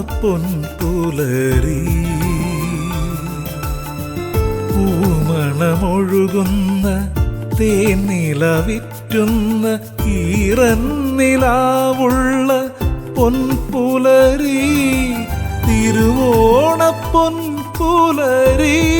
പൊൻപുലരി. പൂമണമൊഴുകുന്ന തേനിലവിറ്റുന്ന ഈറന്നിലാവുള്ള പൊൻപുലരി. തിരുവോണ പൊൻപുലരി.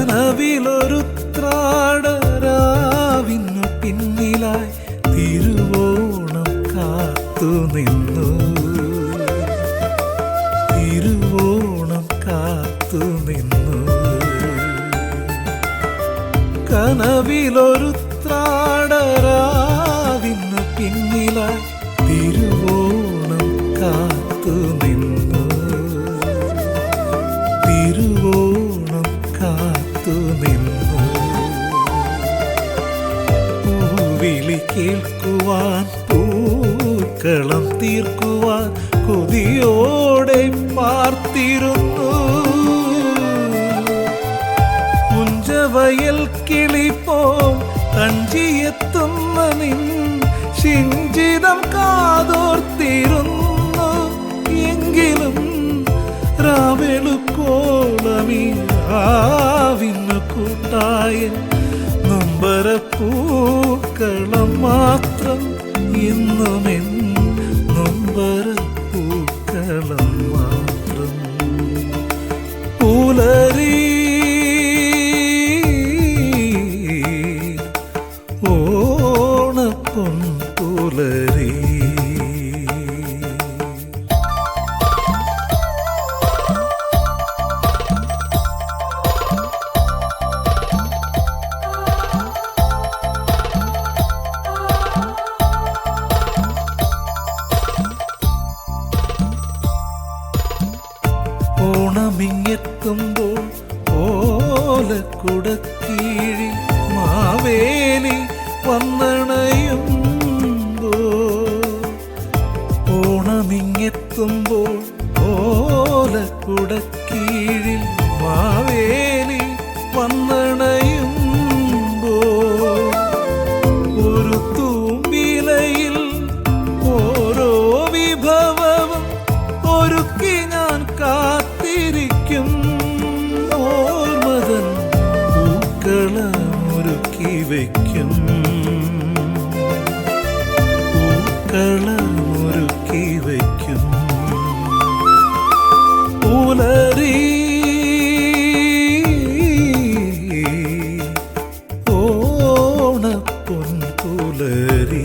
കനവിലൊരു ത്രാടരാവിന്നു പിന്നിലായി തിരുവോണം കാത്തു നിന്നു. തിരുവോണം കാത്തു നിന്നു. കനവിലൊരുത്രാടരാവിന്നു പിന്നിലായി തിരുവോണം കാത്തു നിന്നു പൂവിളി കേൾക്കുവാൻ പൂക്കളം തീർക്കുവാൻ കൊതിയോടെ പാർത്തിരുന്നു കുഞ്ചവയൽ കിളിപ്പോ തഞ്ചിയെത്തുന്ന നിൻ ശിഞ്ചിതം കാതോർത്തിരുന്നു. എങ്കിലും രാവെളുക്കോളമീവിന്നു കൂട്ടായ നൊമ്പരപ്പൂക്കളം മാത്രം എന്നുമെൻ നൊമ്പരപ്പൂക്കളം മാത്രം. പുലരി ഓണപ്പൊൻ ഓണമിങ്ങെത്തുമ്പോൾ ഓലക്കുടക്കീഴി മാവേലി വന്നണയുമ്പോ ഓണമിങ്ങെത്തുമ്പോൾ ഓലക്കുടക്കീഴിൽ പൂക്കളമൊരുക്കി വയ്ക്കും പൂക്കളമൊരുക്കി വയ്ക്കും പുലരി ഓണപ്പൊൻ പുലരി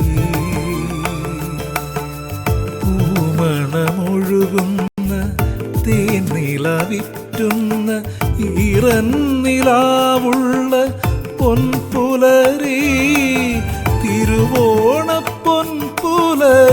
പൂമണമൊഴുകുന്ന തേനിലവിറ്റുന്ന ഈറന്നിലാവുള്ള പൊൻപുലരി തിരുവോണ പൊൻപുലരി